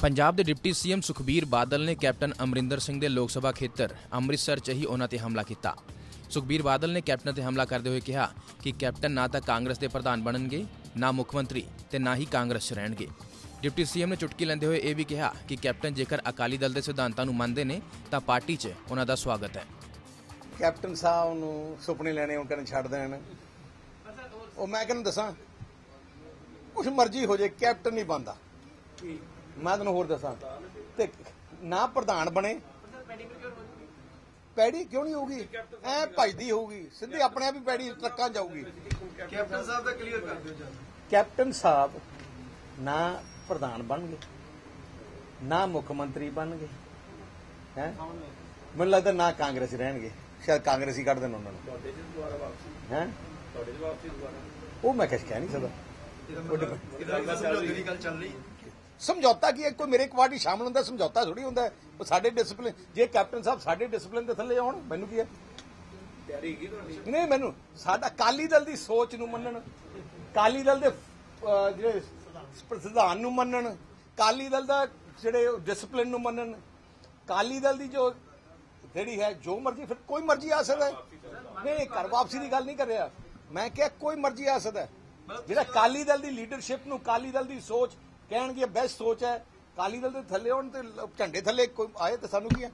ਪੰਜਾਬ ਦੇ deputy CM Sukhbir Badal ਨੇ captain Amarinder Singh ਦੇ ਲੋਕ ਸਭਾ ਖੇਤਰ ਅੰਮ੍ਰਿਤਸਰ 'ਚ ਹੀ ਉਹਨਾਂ ਤੇ ਹਮਲਾ ਕੀਤਾ। ਸੁਖਬੀਰ ਬਾਦਲ ਨੇ ਕੈਪਟਨ ਤੇ ਹਮਲਾ ਕਰਦੇ ਹੋਏ ਕਿਹਾ ਕਿ ਕੈਪਟਨ ਨਾ ਤਾਂ ਕਾਂਗਰਸ ਦੇ ਪ੍ਰਧਾਨ ਬਣਨਗੇ, ਨਾ ਮੁੱਖ ਮੰਤਰੀ ਤੇ ਨਾ ਹੀ ਕਾਂਗਰਸ 'ਚ ਰਹਿਣਗੇ। ਡਿਪਟੀ ਸੀਐਮ ਨੇ ਚੁਟਕੀ ਲੈਂਦੇ ਹੋਏ ਇਹ ਵੀ ਕਿਹਾ ਕਿ ਕੈਪਟਨ ਜੇਕਰ ਅਕਾਲੀ ਦਲ ਦੇ ਸਿਧਾਂਤਾਂ ਨੂੰ ਮੰਨਦੇ ਨੇ ਤਾਂ ਪਾਰਟੀ 'ਚ ਉਹਨਾਂ ਦਾ ਸਵਾਗਤ ਹੈ। ਕੈਪਟਨ ਸਾਹਿਬ ਨੂੰ ਸੁਪਨੇ ਲੈਣੇ ਉਹਨਾਂ ਨੂੰ ਛੱਡ ਦੇਣ। ਉਹ ਮੈਂ ਕਿਹਨੂੰ ਦੱਸਾਂ? ਕੁਛ ਮਰਜ਼ੀ ਹੋ ਜੇ ਕੈਪਟਨ ਨਹੀਂ ਬਣਦਾ। ਮੈਂ ਤੈਨੂੰ ਹੋਰ ਦੱਸਾਂ। ਤੇ ਨਾ ਪ੍ਰਧਾਨ ਬਣੇ। ਪੈੜੀ ਕਿਉਂ ਨਹੀਂ ਹੋਊਗੀ? ਐ ਭਜਦੀ ਹੋਊਗੀ। ਸਿੱਧੀ ਆਪਣੇ ਆਪ ਹੀ ਪੈੜੀ ਟਰੱਕਾਂ ਜਾਊਗੀ। ਕੈਪਟਨ ਸਾਹਿਬ ਦਾ ਕਲੀਅਰ ਕਰ ਦਿਓ ਜੀ ਕੈਪਟਨ ਸਾਹਿਬ ਨਾ ਪ੍ਰਧਾਨ ਬਣਗੇ ਨਾ ਮੁੱਖ ਮੰਤਰੀ ਬਣਗੇ ਹੈ? ਮੈਨੂੰ ਲੱਗਦਾ ਨਾ ਕਾਂਗਰਸ ਰਹਿਣਗੇ। ਸ਼ਾਇਦ ਕਾਂਗਰਸ ਹੀ ਕੱਢ ਦੇਣ ਉਹਨਾਂ ਨੂੰ। ਤੁਹਾਡੇ ਚ ਦੁਬਾਰਾ ਵਾਪਸੀ ਹੈ? ਤੁਹਾਡੇ ਚ ਵਾਪਸੀ ਦੁਬਾਰਾ ਉਹ ਮੈਂ ਕੁਛ ਕਹਿ ਨਹੀਂ ਸਕਦਾ। ਇਹਦਾ ਇਹਦਾ ਸਮਝੌਤੇ ਦੀ ਗੱਲ ਚੱਲ ਰਹੀ ਹੈ। ਸਮਝੌਤਾ ਕੀ ਹੈ? ਕੋਈ ਮੇਰੇ ਇੱਕ ਪਾਰਟੀ ਸ਼ਾਮਲ ਹੁੰਦਾ ਸਮਝੌਤਾ ਥੋੜੀ ਹੁੰਦਾ। ਉਹ ਸਾਡੇ ਡਿਸਪਲਿਨ ਜੇ ਕੈਪਟਨ ਸਾਹਿਬ ਸਾਡੇ ਡਿਸਪਲਿਨ ਦੇ ਥੱਲੇ ਆਉਣ ਮੈਨੂੰ ਕੀ ਹੈ? ਤਿਆਰੀ ਹੈਗੀ ਤੁਹਾਡੀ? ਨਹੀਂ ਮੈਨੂੰ ਸਾਡਾ ਕਾਲੀ ਦਲ ਦੀ ਸੋਚ ਨੂੰ ਮੰਨਣ ਕਾਲੀ ਦਲ ਦੇ ਜਿਹੜੇ ਪ੍ਰਧਾਨ ਨੂੰ ਮੰਨਣ ਕਾਲੀ ਦਲ ਦਾ ਜਿਹੜੇ ਡਿਸਪਲਿਨ ਨੂੰ ਮੰਨਣ ਕਾਲੀ ਦਲ ਦੀ ਜੋ ਜਿਹੜੀ ਹੈ ਜੋ ਮਰਜ਼ੀ ਫਿਰ ਕੋਈ ਮਰਜ਼ੀ ਆ ਸਕਦਾ ਨਹੀਂ ਘਰ ਵਾਪਸੀ ਦੀ ਗੱਲ ਨਹੀਂ ਕਰ ਰਿਹਾ। ਮੈਂ ਕਿਹਾ ਕੋਈ ਮਰਜ਼ੀ ਆ ਸਕਦਾ। ਜਿਹੜਾ ਕਾਲੀ ਦਲ ਦੀ ਲੀਡਰਸ਼ਿਪ ਨੂੰ ਕਾਲੀ ਦਲ ਦੀ ਸੋਚ ਕਹਿਣਗੇ ਬੈਸਟ ਸੋਚ ਹੈ। ਕਾਲੀ ਦਲ ਦੇ ਥੱਲੇ ਹੋਣ ਤੇ ਝੰਡੇ ਥੱਲੇ ਕੋਈ ਆਏ ਤਾਂ ਸਾਨੂੰ ਕੀ ਹੈ?